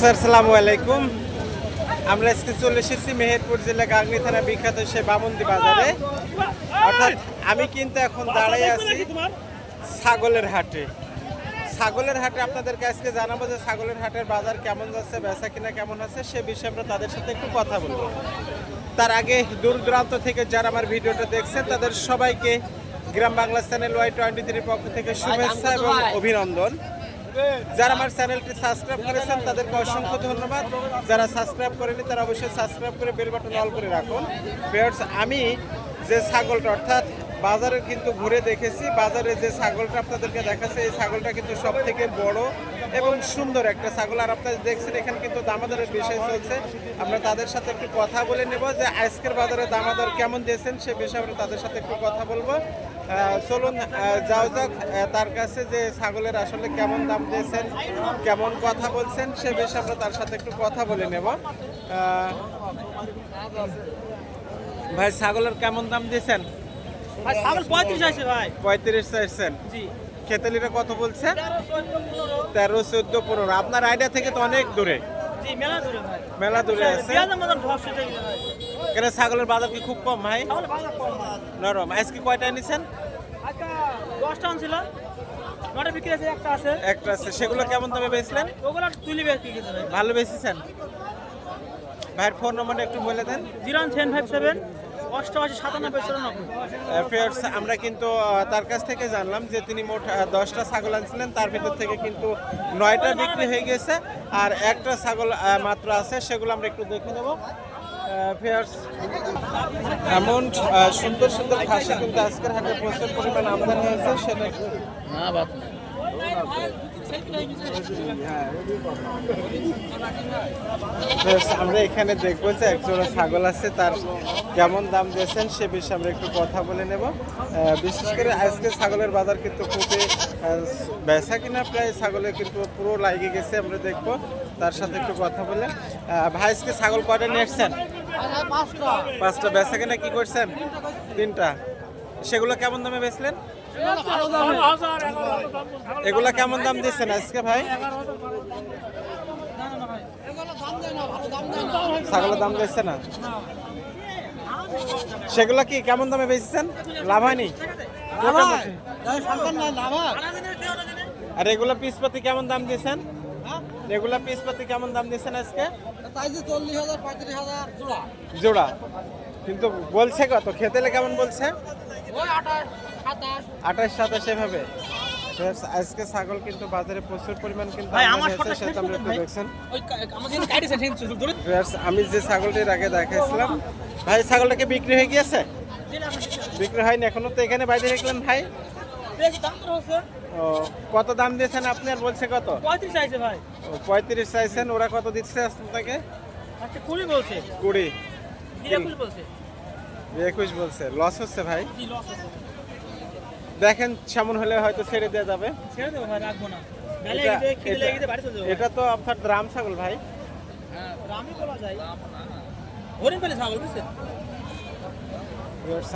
Sir সালামু আলাইকুম। আমরা আজকে চলে এসেছি মেহেরপুর জেলা গাংনি থানা বিখ্যাত সে বামন্দি বাজারে। অর্থাৎ আমি কিন্তু এখন দাঁড়াই আছি ছাগলের হাটে। ছাগলের হাটে আপনাদেরকে আজকে জানাব যে ছাগলের হাটের বাজার কেমন যাচ্ছে বেচা কিনা কেমন আছে সে বিষয়ে আমরা তাদের সাথে একটু কথা বলব। তার আগে দূর দূরান্ত থেকে যারা আমার ভিডিওটা দেখছেন তাদের সবাইকে Gram Bangla channel Y twenty থ্রির পক্ষ থেকে শুভেচ্ছা এবং অভিনন্দন। যারা আমার চ্যানেলটি সাবস্ক্রাইব করেছেন, তাদেরকে অসংখ্য ধন্যবাদ। যারা সাবস্ক্রাইব করেনি তারা অবশ্যই সাবস্ক্রাইব করে বেল বাটন অল করে রাখুন। ভিউয়ার্স আমি যে ছাগলটা, অর্থাৎ বাজারে কিন্তু ঘুরে দেখেছি, বাজারে যে ছাগলটা আপনাদেরকে দেখাচ্ছে, এই ছাগলটা কিন্তু সব থেকে বড় এবং সুন্দর একটা ছাগল। আর আপনারা দেখছেন, এখানে কিন্তু দামাদারের বিষয় চলছে। আমরা তাদের সাথে একটু কথা বলে নেব যে আজকের বাজারে দামাদর কেমন দিয়েছেন, সে বিষয়ে আমরা তাদের সাথে একটু কথা বলব। চলুন যাও যাক তার কাছে যে ছাগলের আসলে কেমন দাম দিয়েছেন কেমন কথা বলছেন সে বিষয়ে আমরা তার সাথে একটু কথা বলে নেব। ভাই ছাগলের কেমন দাম দিয়েছেন? পঁয়ত্রিশ আছে ভাই। পঁয়ত্রিশ চাইছেন। খেতালিরা কত বলছে? তেরো চোদ্দ পনেরো। আপনার আইডিয়া থেকে তো অনেক দূরে। মেলা দূরে মেলা দূরে আছে। এখানে ছাগলের বাজার কি খুব কম ভাই? নরম। আজকে কয়টা নিছেন দশটা আনছিল। নটা বিক্রি আছে একটা আছে। একটা আছে। সেগুলো কেমন দামে বেচলেন? ওগুলো তুলি বিক্রি ভালো বেচেছেন? ভাইয়ের ফোন নম্বরটা একটু বলে দেন। জিরো সেভেন ফাইভ সেভেন অষ্টআশি সাতানব্বই ফেয়ার্স আমরা কিন্তু তার কাছ থেকে জানলাম যে তিনি মোট দশটা ছাগল আনছিলেন। তার ভিতর থেকে কিন্তু নয়টা বিক্রি হয়ে গেছে। আর একটা ছাগল মাত্র আছে সেগুলো আমরা একটু দেখে নেব। ফেয়ার্স এমন সুন্দর সুন্দর খাসি কিন্তু আজকের হাটে প্রচুর পরিমাণ আমদানি হয়েছে সেটা আমরা এখানে দেখব যে একজোড়া ছাগল আছে তার কেমন দাম দিয়েছেন সে বিষয়ে আমরা একটু কথা বলে নেব। বিশেষ করে আজকে ছাগলের বাজার কিন্তু খুবই বেচা কিনা প্রায় ছাগলের কিন্তু পুরো লাগিয়ে গেছে আমরা দেখব তার সাথে একটু কথা বলে। ভাই আজকে ছাগল কয়টা নিয়ে এসছেন পাঁচটা। বেচা কিনা কি করছেন? তিনটা। সেগুলো কেমন দামে বেচলেন? এগুলা কেমন দাম দিচ্ছেন আজকে ভাই? ছাগলের দাম দিচ্ছে না? সেগুলো কি কেমন দামে বেচছেন? লাভ হয়নি? আর এগুলো পিসপাতি কেমন দাম দিয়েছেন এগুলা পিসপাতি কেমন দাম দিয়েছেন আজকে? জোড়া। কিন্তু বলছে কত? খেতেলে কেমন বলছে? আঠাশ সাতাশ। এভাবে। আজকে ছাগল কিন্তু বাজারে প্রচুর পরিমাণ কিন্তু সেটা আমরা একটু দেখছেন। আমি যে ছাগলটির আগে দেখাইছিলাম। ভাই ছাগলটাকে বিক্রি হয়ে গিয়েছে? বিক্রি হয়নি। এখনও তো এখানে বাইরে রাখলেন ভাই? ও কত দাম দিয়েছেন আপনি আর বলছে কত? পঁয়ত্রিশ আছে ভাই। ও, পঁয়ত্রিশ চাইছেন ওরা কত দিচ্ছে আপনাকে আচ্ছা কুড়ি বলছে। কুড়ি। একুশ বলছে। একুশ বলছে লস হচ্ছে ভাই? দেখেন সেমন হলে হয়তো ছেড়ে দেওয়া যাবে। ছেড়ে দেবো ভাই রাখব না। এটা- তো আপনার রাম ছাগল ভাই। হ্যাঁ রামই বলা যায়। হরিণ পেলে ছাগল বুঝছেন?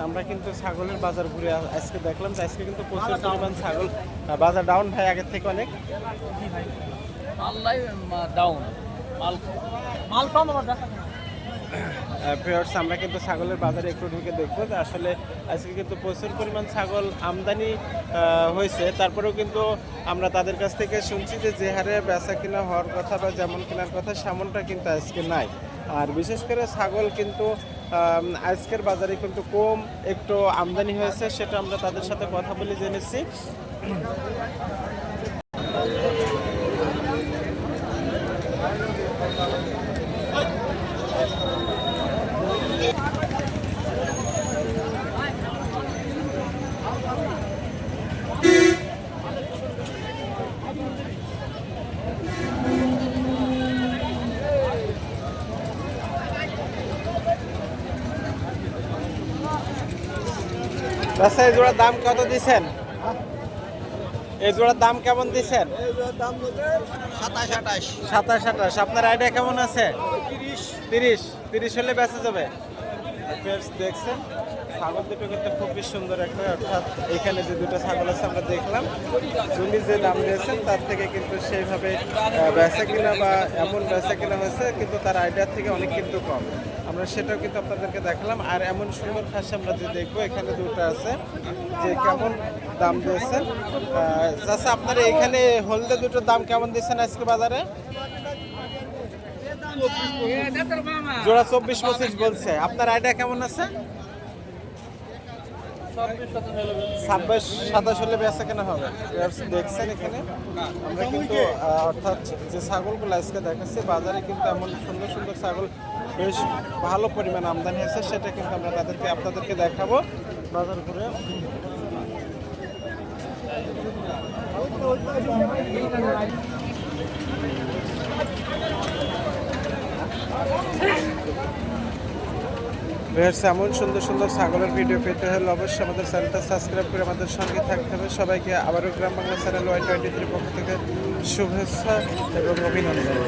আমরা কিন্তু ছাগলের বাজার ঘুরে আজকে দেখলাম যে আজকে কিন্তু প্রচুর পরিমাণ ছাগল বাজার ডাউন ভাই, আগের থেকে অনেক। ডাউন মাল মাল কম আমার দেখা ভিউয়ার্স আমরা কিন্তু ছাগলের বাজারে একটু ঢুকে দেখব যে আসলে আজকে কিন্তু প্রচুর পরিমাণ ছাগল আমদানি হয়েছে। তারপরেও কিন্তু আমরা তাদের কাছ থেকে শুনছি যে যে হারে বেচা কিনা হওয়ার কথা বা যেমন কেনার কথা, সেমনটা কিন্তু আজকে নাই। আর বিশেষ করে ছাগল কিন্তু আজকের বাজারে কিন্তু কম একটু আমদানি হয়েছে, সেটা আমরা তাদের সাথে কথা বলে জেনেছি। আচ্ছা এই জোড়ার দাম কত দিছেন এই জোড়ার দাম কেমন দিছেন সাতাশ আঠাশ। আপনার আইডিয়া কেমন আছে? তিরিশ। তিরিশ। হলে বেঁচে যাবে? দেখছেন ছাগল দুটো কিন্তু খুবই সুন্দর একটা অর্থাৎ এখানে যে দুটো ছাগল আছে আমরা দেখলাম উনি যে দাম দিয়েছেন তার থেকে কিন্তু সেইভাবে বেচা কিনা বা এমন বেচা কিনা হয়েছে কিন্তু তার আইডিয়া থেকে অনেক কিন্তু কম। আমরা সেটাও কিন্তু আপনাদেরকে দেখালাম। আর এমন সুন্দর খাসি আমরা যে দেখব এখানে দুটো আছে যে কেমন দাম দিয়েছেন চাষা আপনারা এখানে হলদে দুটোর দাম কেমন দিয়েছেন আজকে বাজারে? জোড়া চব্বিশ পঁচিশ বলছে। আপনার আইডিয়া কেমন আছে? ছাব্বিশ, সাতাশ হলে বেচা কেনা হবে। দেখছেন এখানে। আমরা কিন্তু অর্থাৎ যে ছাগলগুলো আজকে দেখাচ্ছি, বাজারে কিন্তু এমন সুন্দর সুন্দর ছাগল বেশ ভালো পরিমাণ আমদানি হয়েছে, সেটা কিন্তু আমরা তাদেরকে, আপনাদেরকে দেখাবো। বাজার ঘুরে। ভিউয়ার্স, এমন সুন্দর সুন্দর ছাগলের ভিডিও পেতে হলে অবশ্যই আমাদের চ্যানেলটা সাবস্ক্রাইব করে আমাদের সঙ্গে থাকতে হবে। সবাইকে আবারও Gram Bangla channel Y twenty থ্রির পক্ষ থেকে শুভেচ্ছা এবং অভিনন্দন।